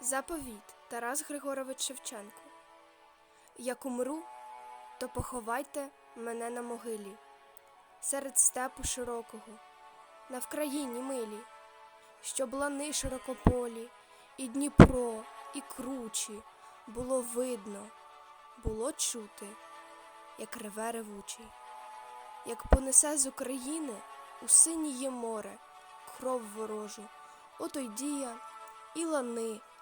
Заповіт Тарас Григорович Шевченко. Як умру, то поховайте мене на могилі, серед степу широкого, на Вкраїні милі, щоб лани широкополі, і Дніпро, і кручі було видно, було чути, як реве ревучий, як понесе з України у синіє море кров ворожу, ото й дія, і лани,